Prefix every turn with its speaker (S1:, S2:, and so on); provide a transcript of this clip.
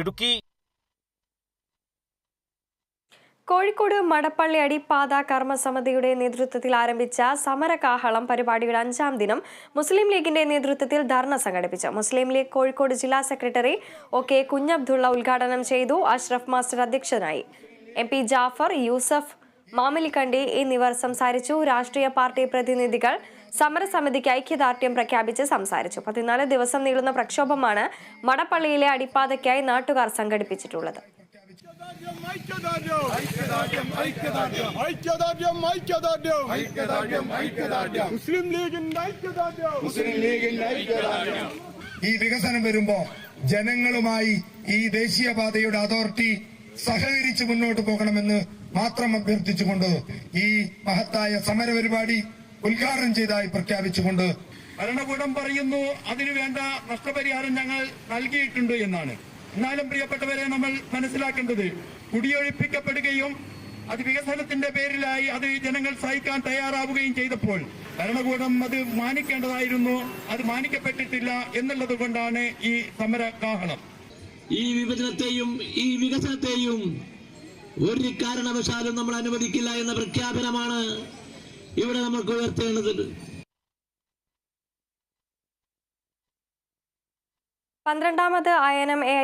S1: ഇടുക്കി.
S2: കോഴിക്കോട് മടപ്പള്ളി അടിപ്പാത കർമ്മസമിതിയുടെ നേതൃത്വത്തിൽ ആരംഭിച്ച സമരകാഹളം പരിപാടിയുടെ അഞ്ചാം ദിനം മുസ്ലിം ലീഗിന്റെ നേതൃത്വത്തിൽ ധർണ സംഘടിപ്പിച്ചു. മുസ്ലിം ലീഗ് കോഴിക്കോട് ജില്ലാ സെക്രട്ടറി ഒ കെ കുഞ്ഞബ്ദുള്ള ഉദ്ഘാടനം ചെയ്തു. അഷ്റഫ് മാസ്റ്റർ അധ്യക്ഷനായി. എം പി ജാഫർ യൂസഫ് മാമലിക്കണ്ടി എന്നിവർ സംസാരിച്ചു. രാഷ്ട്രീയ പാർട്ടി പ്രതിനിധികൾ സമരസമിതിക്ക് ഐക്യദാർഢ്യം പ്രഖ്യാപിച്ച് സംസാരിച്ചു. പതിനാല് ദിവസം നീളുന്ന പ്രക്ഷോഭമാണ് മടപ്പള്ളിയിലെ അടിപ്പാതയ്ക്കായി നാട്ടുകാർ സംഘടിപ്പിച്ചിട്ടുള്ളത്.
S3: മുസ്ലിം ലീഗിന്റെ ഐക്യദാർഢ്യം. മുസ്ലിം ലീഗിന്റെ ഐക്യദാർഢ്യം.
S4: ഈ വികസനം വരുമ്പോ ജനങ്ങളുമായി ഈ ദേശീയപാതയുടെ അതോറിറ്റി സഹകരിച്ച് മുന്നോട്ട് പോകണമെന്ന് മാത്രം അഭ്യർത്ഥിച്ചുകൊണ്ട് ഈ മഹത്തായ സമരപരിപാടി ഉദ്ഘാടനം ചെയ്തതായി പ്രഖ്യാപിച്ചുകൊണ്ട്
S5: ഭരണകൂടം പറയുന്നു അതിനുവേണ്ട നഷ്ടപരിഹാരം ഞങ്ങൾ നൽകിയിട്ടുണ്ട് എന്നാണ്. എന്നാലും പ്രിയപ്പെട്ടവരെ നമ്മൾ മനസ്സിലാക്കേണ്ടത് കുടിയൊഴിപ്പിക്കപ്പെടുകയും അത് വികസനത്തിന്റെ പേരിലായി അത് ജനങ്ങൾ സഹിക്കാൻ തയ്യാറാവുകയും ചെയ്തപ്പോൾ ഭരണകൂടം അത് മാനിക്കേണ്ടതായിരുന്നു അത് മാനിക്കപ്പെട്ടിട്ടില്ല എന്നുള്ളത് കൊണ്ടാണ് ഈ സമര കാഹളം
S6: ഈ വിഭജനത്തെയും ഈ വികസനത്തെയും ഒരു കാരണവശാലും നമ്മൾ അനുവദിക്കില്ല എന്ന പ്രഖ്യാപനമാണ് ഇവിടെ നമുക്ക് ഉയർത്തേണ്ടത്.
S2: പന്ത്രണ്ടാമത് അയനം എ